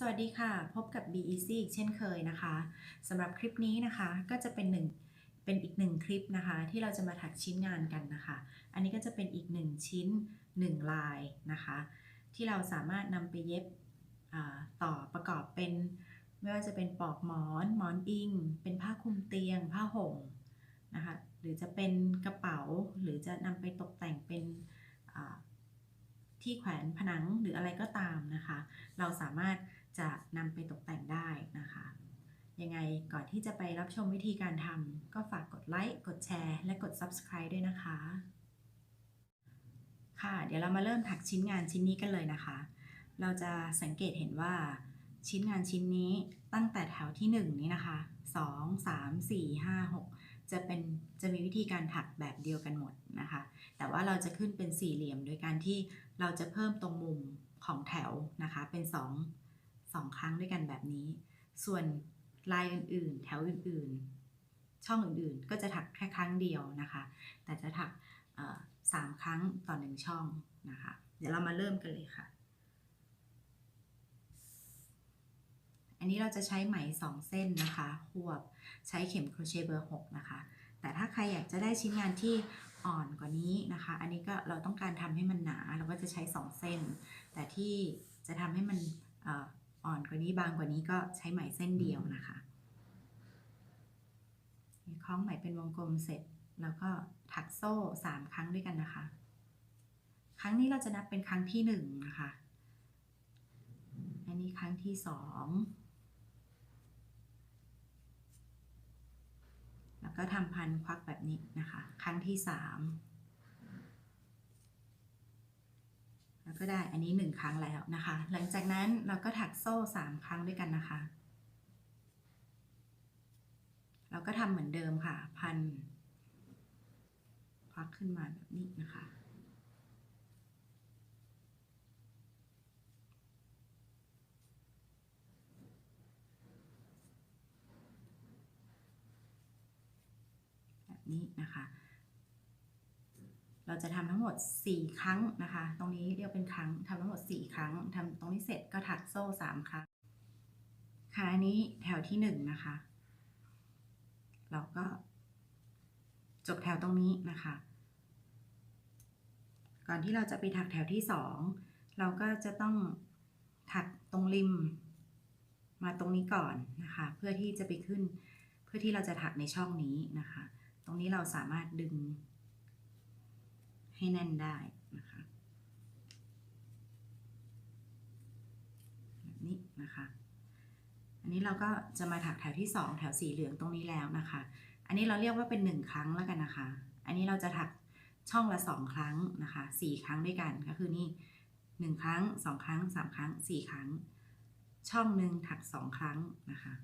สวัสดีค่ะ พบกับ b e c อีกเช่นเคยนะคะสำหรับคลิปนี้นะคะก็จะเป็นหนึ่งเป็นอีกหนึ่งคลิปนะคะ ที่เราจะมาถักชิ้นงานกันนะคะ อันนี้ก็จะเป็นอีกหนึ่งชิ้นหนึ่งลายนะคะ ที่เราสามารถนำไปเย็บต่อประกอบเป็น ไม่ว่าจะเป็นปลอกหมอนหมอนอิง เป็นผ้าคลุมเตียง ผ้าห่มนะคะหรือจะเป็นกระเป๋าหรือจะนำไปตกแต่งเป็นที่แขวนผนังหรืออะไรก็ตามนะคะ เราสามารถ จะนำไปตกแต่งได้นะคะ ยังไงก่อนที่จะไปรับชมวิธีการทำก็ฝากกดไลค์กดแชร์และกด Subscribe ด้วยนะคะ ค่ะ เดี๋ยวเรามาเริ่มถักชิ้นงานชิ้นนี้กันเลยนะคะ เราจะสังเกตเห็นว่าชิ้นงานชิ้นนี้ตั้งแต่แถวที่ 1 นี้นะคะ 2 3 4 5 6 จะเป็นจะมีวิธีการถักแบบเดียวกันหมดนะคะ แต่ว่าเราจะขึ้นเป็นสี่เหลี่ยมโดยการที่เราจะเพิ่มตรงมุมของแถวนะคะเป็น 2 2 ครั้งด้วยกันแบบนี้ ส่วนลายอื่นๆ แถวอื่นๆ ช่องอื่นๆ ก็จะถักแค่ครั้งเดียวนะคะ แต่จะถักสามครั้งต่อหนึ่งช่องนะคะ เดี๋ยวเรามาเริ่มกันเลยค่ะ อันนี้เราจะใช้ไหม2เส้นนะคะควบใช้เข็มโครเชต์เบอร์6นะคะ แต่ถ้าใครอยากจะได้ชิ้นงานที่อ่อนกว่านี้นะคะ อันนี้ก็เราต้องการทำให้มันหนา เราก็จะใช้2เส้น แต่ที่จะทำให้มัน อ่อนกว่านี้บางกว่านี้ก็ใช้ไหมเส้นเดียวนะคะคล้องไหมเป็นวงกลมเสร็จแล้วก็ถักโซ่3ครั้งด้วยกันนะคะ ครั้งนี้เราจะนับเป็นครั้งที่1นะคะ อันนี้ครั้งที่2แล้วก็ทำพันควักแบบนี้นะคะ ครั้งที่3 แล้วก็ได้อันนี้ 1 ครั้งแล้วนะคะ หลังจากนั้นเราก็ถักโซ่ 3 ครั้งด้วยกันนะคะ เราก็ทำเหมือนเดิมค่ะ พันควักขึ้นมาแบบนี้นะคะแบบนี้นะคะ เราจะทำทั้งหมด 4 ครั้งนะคะ ตรงนี้เรียกเป็นครั้งทำทั้งหมด 4 ครั้งทำตรงนี้เสร็จก็ถักโซ่ 3 ครั้งค่ะอันนี้แถวที่ 1 นะคะ เราก็จบแถวตรงนี้นะคะ ก่อนที่เราจะไปถักแถวที่ 2 เราก็จะต้องถักตรงริมมาตรงนี้ก่อนนะคะ เพื่อที่จะไปขึ้น เพื่อที่เราจะถักในช่องนี้นะคะ ตรงนี้เราสามารถดึง ให้แน่นได้นะคะแบบนี้นะคะ อันนี้เราก็จะมาถักแถวที่ 2 แถวสีเหลืองตรงนี้แล้วนะคะ อันนี้เราเรียกว่าเป็น 1 ครั้งแล้วกันนะคะ อันนี้เราจะถักช่องละ 2 ครั้งนะคะ 4 ครั้งด้วยกันก็คือนี่1ครั้ง 2 ครั้ง 3 ครั้ง 4 ครั้ง ช่องหนึ่งถัก 2 ครั้งนะคะ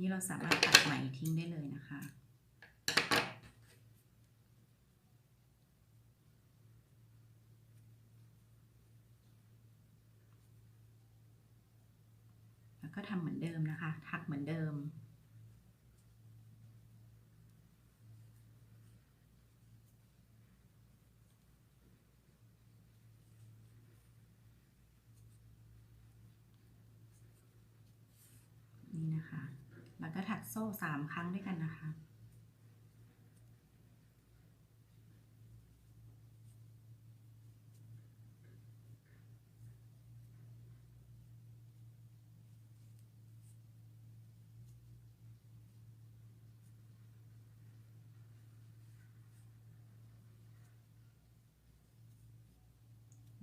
นี่เราสามารถตัดไหมทิ้งได้เลยนะคะ แล้วก็ทำเหมือนเดิมนะคะถักเหมือนเดิม นี่นะคะ แล้วก็ถักโซ่สามครั้งด้วยกันนะคะ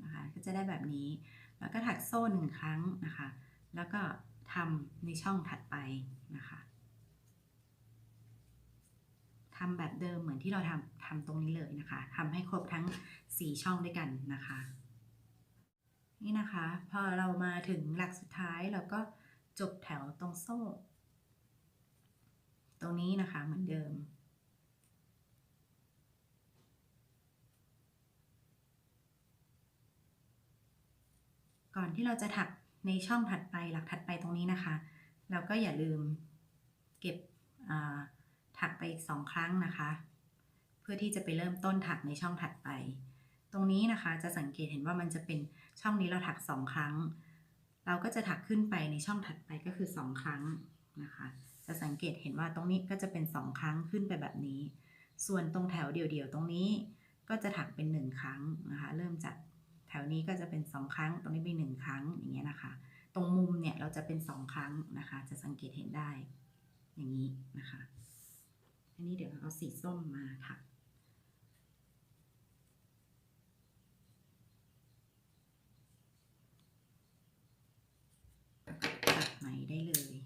นะคะ ก็จะได้แบบนี้ แล้วก็ถักโซ่หนึ่งครั้งนะคะ แล้วก็ทำในช่องถัดไปนะคะ ทำแบบเดิมเหมือนที่เราทำทำตรงนี้เลยนะคะทำให้ครบทั้ง 4 ช่องด้วยกันนะคะ นี่นะคะ พอเรามาถึงหลักสุดท้ายเราก็จบแถวตรงโซ่ ตรงนี้นะคะเหมือนเดิม ก่อนที่เราจะถักในช่องถัดไปหลักถัดไปตรงนี้นะคะแล้วก็อย่าลืมเก็บอ่า ถักไปอีกสองครั้งนะคะ เพื่อที่จะไปเริ่มต้นถักในช่องถัดไป ตรงนี้นะคะจะสังเกตเห็นว่ามันจะเป็นช่องนี้เราถักสองครั้ง เราก็จะถักขึ้นไปในช่องถัดไปก็คือสองครั้งนะคะ จะสังเกตเห็นว่าตรงนี้ก็จะเป็นสองครั้งขึ้นไปแบบนี้ ส่วนตรงแถวเดี่ยวๆตรงนี้ก็จะถักเป็นหนึ่งครั้งนะคะ เริ่มจากแถวนี้ก็จะเป็นสองครั้ง ตรงนี้เป็นหนึ่งครั้งอย่างเงี้ยนะคะ ตรงมุมเนี่ยเราจะเป็นสองครั้งนะคะ จะสังเกตเห็นได้อย่างนี้นะคะ อันนี้เดี๋ยวเราเอาสีส้มมาค่ะตัดไหมได้เลย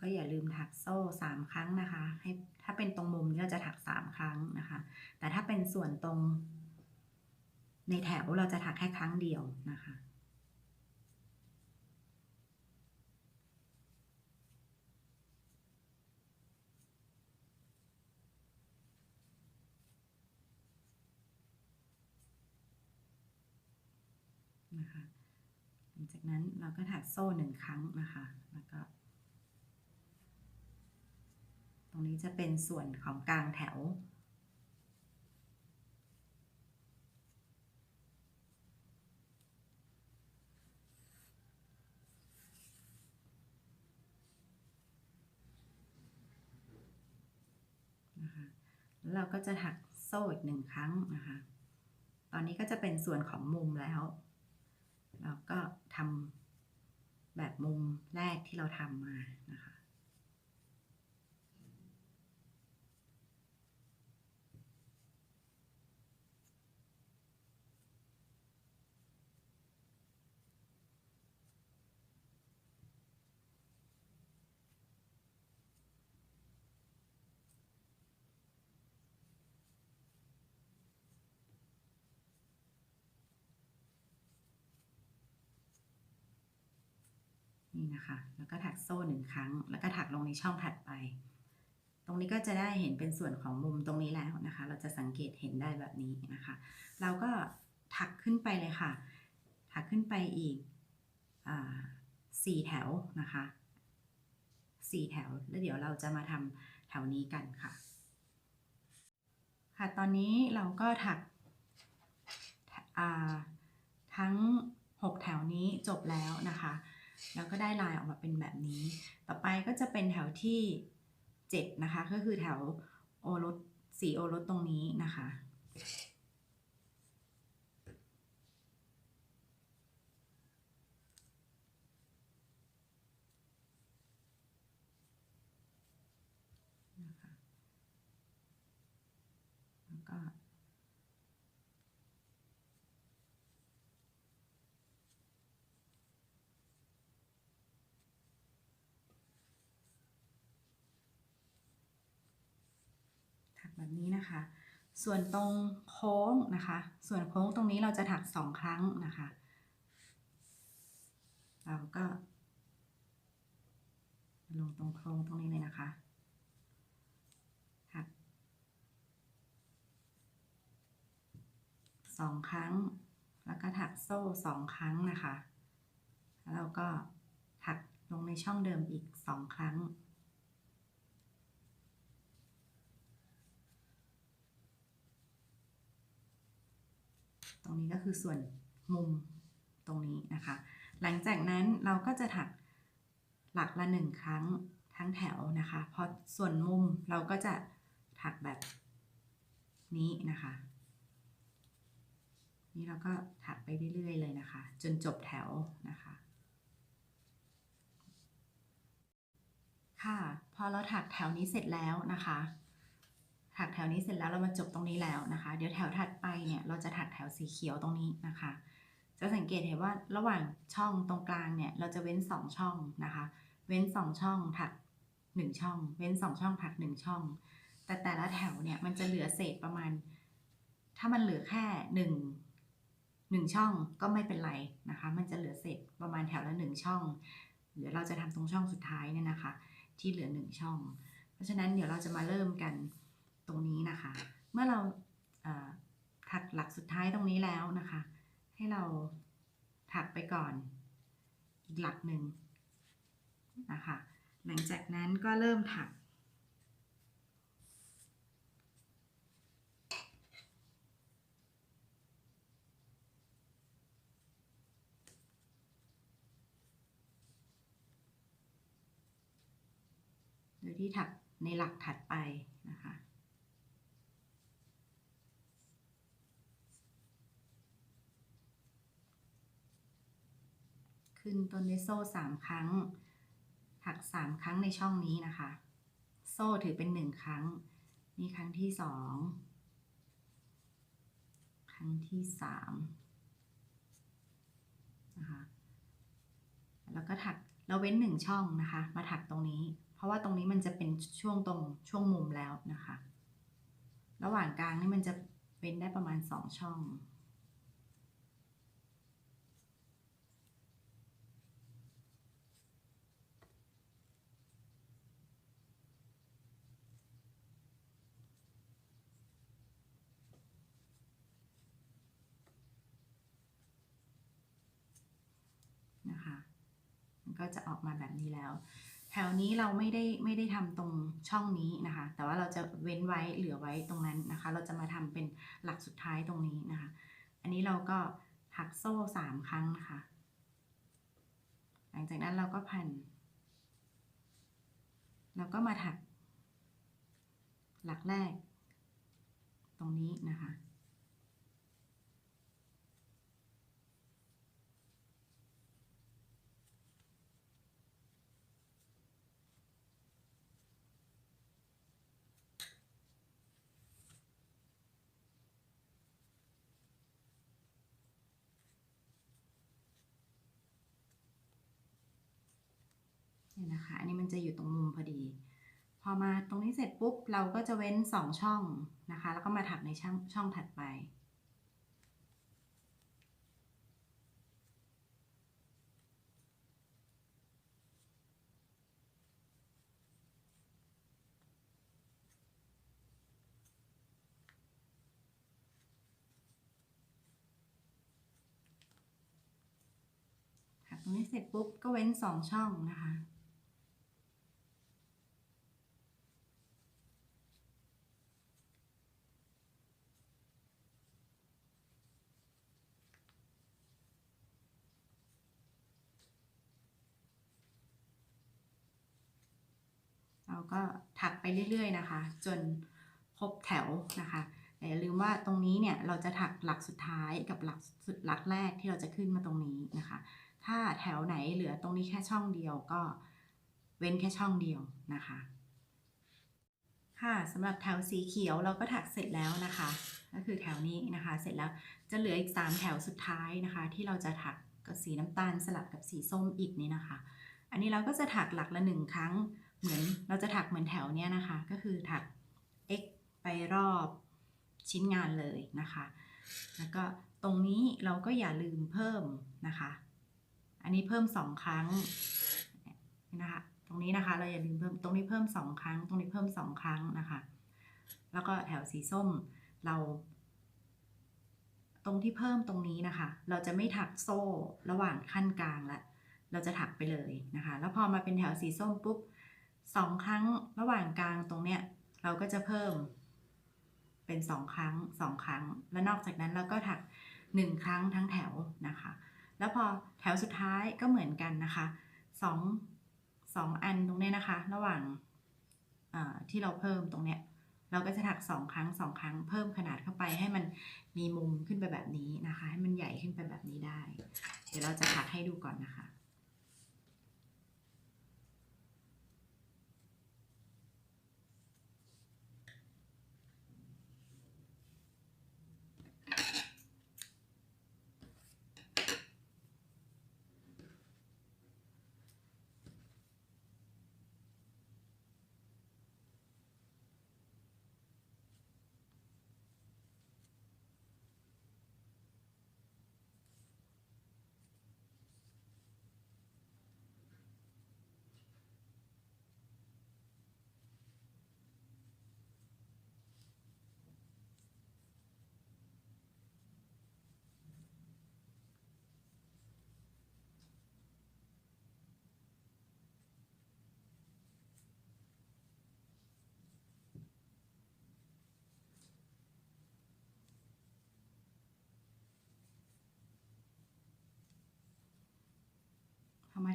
ก็อย่าลืมถักโซ่สามครั้งนะคะ ให้ถ้าเป็นตรงมุมนี่เราจะถักสามครั้งนะคะ แต่ถ้าเป็นส่วนตรง ในแถวเราจะถักแค่ครั้งเดียวนะคะนะคะหลังจากนั้นเราก็ถักโซ่หนึ่งครั้งนะคะ แล้วก็ ตรงนี้จะเป็นส่วนของกลางแถวนะคะแล้วเราก็จะถักโซ่อีกหนึ่งครั้งนะคะ ตอนนี้ก็จะเป็นส่วนของมุมแล้ว เราก็ทำแบบมุมแรกที่เราทำมานะคะ นะคะ แล้วก็ถักโซ่หนึ่งครั้ง แล้วก็ถักลงในช่องถัดไป ตรงนี้ก็จะได้เห็นเป็นส่วนของมุมตรงนี้แล้วนะคะ เราจะสังเกตเห็นได้แบบนี้นะคะ เราก็ถักขึ้นไปเลยค่ะ ถักขึ้นไปอีกอสี่แถวนะคะสี่แถว แล้วเดี๋ยวเราจะมาทำแถวนี้กันค่ะ ค่ะ ตอนนี้เราก็ถักทั้ง 6 แถวนี้จบแล้วนะคะ แล้วก็ได้ลายออกมาเป็นแบบนี้ ต่อไปก็จะเป็นแถวที่ 7 นะคะ ก็คือแถวโอรสสีโอรสตรงนี้นะคะนะคะแล้วก็ ถัก แบบนี้นะคะ ส่วนตรงโค้งนะคะ ส่วนโค้งตรงนี้เราจะถักสองครั้งนะคะ เราก็ลงตรงโค้งตรงนี้เลยนะคะถักสองครั้ง แล้วก็ถักโซ่สองครั้งนะคะ แล้วเราก็ถักลงในช่องเดิมอีกสองครั้ง ตรงนี้ก็คือส่วนมุมตรงนี้นะคะ หลังจากนั้นเราก็จะถักหลักละหนึ่งครั้งทั้งแถวนะคะพอส่วนมุมเราก็จะถักแบบนี้นะคะ นี่เราก็ถักไปเรื่อยๆเลยนะคะ จนจบแถวนะคะ ค่ะ พอเราถักแถวนี้เสร็จแล้วนะคะ ถักแถวนี้เสร็จแล้วเรามาจบตรงนี้แล้วนะคะ เดี๋ยวแถวถัดไปเนี่ยเราจะถักแถวสีเขียวตรงนี้นะคะ จะสังเกตเห็นว่าระหว่างช่องตรงกลางเนี่ยเราจะเว้น 2 ช่องนะคะ เว้น 2 ช่องถัก 1 ช่อง เว้น 2 ช่องถัก 1 ช่อง แต่แต่ละแถวเนี่ยมันจะเหลือเศษประมาณ ถ้ามันเหลือแค่1 1ช่องก็ไม่เป็นไรนะคะ มันจะเหลือเศษประมาณแถวละ1ช่อง เดี๋ยวเราจะทำตรงช่องสุดท้ายเนี่ยนะคะ ที่เหลือ1ช่อง เพราะฉะนั้นเดี๋ยวเราจะมาเริ่มกัน ตรงนี้นะคะ เมื่อเราถักหลักสุดท้ายตรงนี้แล้วนะคะ ให้เราถักไปก่อนอีกหลักหนึ่งนะคะ หลังจากนั้นก็เริ่มถักโดยที่ถักในหลักถัดไปนะคะ ขึ้นต้นด้วยโซ่สามครั้ง ถักสามครั้งในช่องนี้นะคะ โซ่ถือเป็นหนึ่งครั้ง นี่ครั้งที่สองครั้งที่สามนะคะแล้วก็ถักเราเว้นหนึ่งช่องนะคะ มาถักตรงนี้ เพราะว่าตรงนี้มันจะเป็นช่วงตรงช่วงมุมแล้วนะคะ ระหว่างกลางนี่มันจะเว้นได้ประมาณสองช่อง นะคะมัน ก็จะออกมาแบบนี้แล้ว แถวนี้เราไม่ได้ไม่ได้ทำตรงช่องนี้นะคะ แต่ว่าเราจะเว้นไว้เหลือไว้ตรงนั้นนะคะ เราจะมาทำเป็นหลักสุดท้ายตรงนี้นะคะ อันนี้เราก็ถักโซ่สามครั้งนะคะหลังจากนั้นเราก็พัน เราก็มาถักหลักแรก ตรงนี้นะคะ เนะคะ อันนี้มันจะอยู่ตรงมุมพอดี พอมาตรงนี้เสร็จปุ๊บ เราก็จะเว้น 2 ช่องนะคะ แล้วก็มาถักในช่องช่องถัดไปถักตรงนี้เสร็จปุ๊บก็เว้น 2 ช่องนะคะ ก็ถักไปเรื่อย ๆ นะคะ จนครบแถวนะคะแต่อย่าลืมว่าตรงนี้เนี่ยเราจะถักหลักสุดท้ายกับหลักสุดหลักแรกที่เราจะขึ้นมาตรงนี้นะคะ ถ้าแถวไหนเหลือตรงนี้แค่ช่องเดียวก็เว้นแค่ช่องเดียวนะคะ ค่ะสำหรับแถวสีเขียวเราก็ถักเสร็จแล้วนะคะ ก็คือแถวนี้นะคะ เสร็จแล้วจะเหลืออีก 3 แถวสุดท้ายนะคะ ที่เราจะถักกับสีน้ำตาลสลับกับสีส้มอีกนี่นะคะ อันนี้เราก็จะถักหลักละหนึ่งครั้ง เหมือนเราจะถักเหมือนแถวเนี้ยนะคะ ก็คือถัก x ไปรอบชิ้นงานเลยนะคะ แล้วก็ตรงนี้เราก็อย่าลืมเพิ่มนะคะ อันนี้เพิ่มสองครั้งนะคะ ตรงนี้นะคะ เราอย่าลืมเพิ่ม ตรงนี้เพิ่มสองครั้ง ตรงนี้เพิ่มสองครั้งนะคะ แล้วก็แถวสีส้มเรา ตรงที่เพิ่มตรงนี้นะคะ เราจะไม่ถักโซ่ระหว่างขั้นกลางละ เราจะถักไปเลยนะคะ แล้วพอมาเป็นแถวสีส้มปุ๊บ สองครั้งระหว่างกลางตรงเนี้ยเราก็จะเพิ่มเป็นสองครั้งสองครั้ง แล้วนอกจากนั้นเราก็ถักหนึ่งครั้งทั้งแถวนะคะ แล้วพอแถวสุดท้ายก็เหมือนกันนะคะสองสองอันตรงเนี้ยนะคะ ระหว่างที่เราเพิ่มตรงเนี้ยเราก็จะถักสองครั้งสองครั้งเพิ่มขนาดเข้าไปให้มันมีมุมขึ้นไปแบบนี้นะคะ ให้มันใหญ่ขึ้นไปแบบนี้ได้ เดี๋ยวเราจะถักให้ดูก่อนนะคะ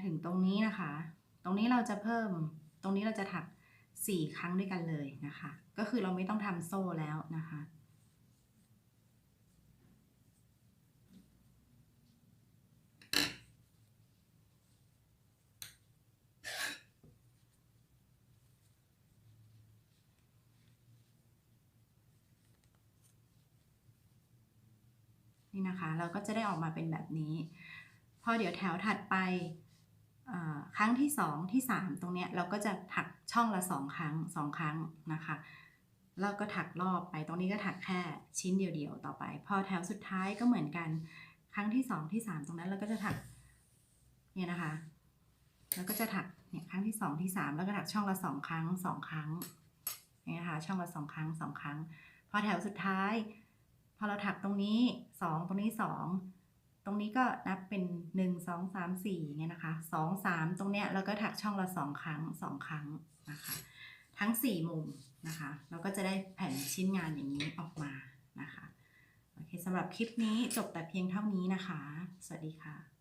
ถึงตรงนี้นะคะ ตรงนี้เราจะเพิ่ม ตรงนี้เราจะถัก 4 ครั้งด้วยกันเลยนะคะ ก็คือเราไม่ต้องทำโซ่แล้วนะคะ นี่นะคะ เราก็จะได้ออกมาเป็นแบบนี้พอเดี๋ยวแถวถัดไป ครั้งที่ 2 ที่ 3 ตรงเนี้ยเราก็จะถักช่องละ 2 ครั้ง 2 ครั้งนะคะแล้วก็ถักรอบไปตรงนี้ก็ถักแค่ชิ้นเดียวๆต่อไป พอแถวสุดท้ายก็เหมือนกัน ครั้งที่ 2 ที่ 3 ตรงนั้นเราก็จะถักเนี่ยนะคะ แล้วก็จะถักเนี่ยครั้งที่ 2 ที่ 3 แล้วก็ถักช่องละ 2 ครั้ง 2 ครั้งเนี่ยนะคะช่องละ 2 ครั้ง 2 ครั้ง พอแถวสุดท้าย พอเราถักตรงนี้ 2 ตรงนี้ 2 ตรงนี้ก็นับเป็น 1 2 3 4เนี่ยนะคะ 2 3 ตรงเนี้ยเราก็ถักช่องละ2 ครั้ง 2 ครั้งนะคะ ทั้ง 4 มุมนะคะ เราก็จะได้แผ่นชิ้นงานอย่างนี้ออกมานะคะ โอเคสำหรับคลิปนี้จบแต่เพียงเท่านี้นะคะ สวัสดีค่ะ